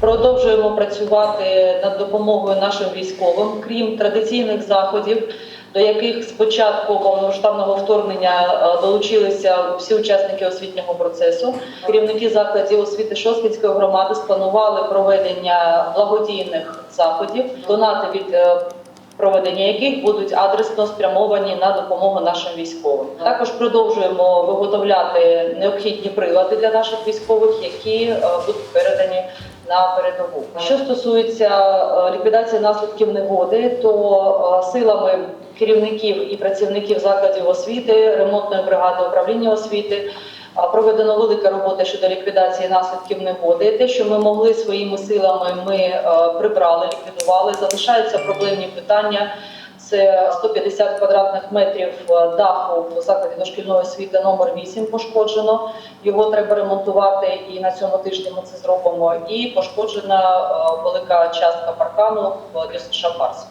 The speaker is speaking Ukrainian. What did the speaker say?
Продовжуємо працювати над допомогою нашим військовим, крім традиційних заходів, до яких з початку повномасштабного вторгнення е, долучилися всі учасники освітнього процесу. Керівники закладів освіти Шосткінської громади спланували проведення благодійних заходів, донати від е, проведення яких будуть адресно спрямовані на допомогу нашим військовим. Також продовжуємо виготовляти необхідні прилади для наших військових, які е, будуть передані на передову. Що стосується е, ліквідації наслідків негоди, то е, силами керівників і працівників закладів освіти, ремонтної бригади управління освіти. Проведено велика робота щодо ліквідації наслідків негоди. Те, що ми могли своїми силами, ми е, прибрали, ліквідували. Залишаються проблемні питання. Це 150 квадратних метрів е, даху в закладі дошкільної освіти номер 8 пошкоджено. Його треба ремонтувати, і на цьому тижні ми це зробимо. І пошкоджена е, велика частка паркану в ДЮСШ Парс.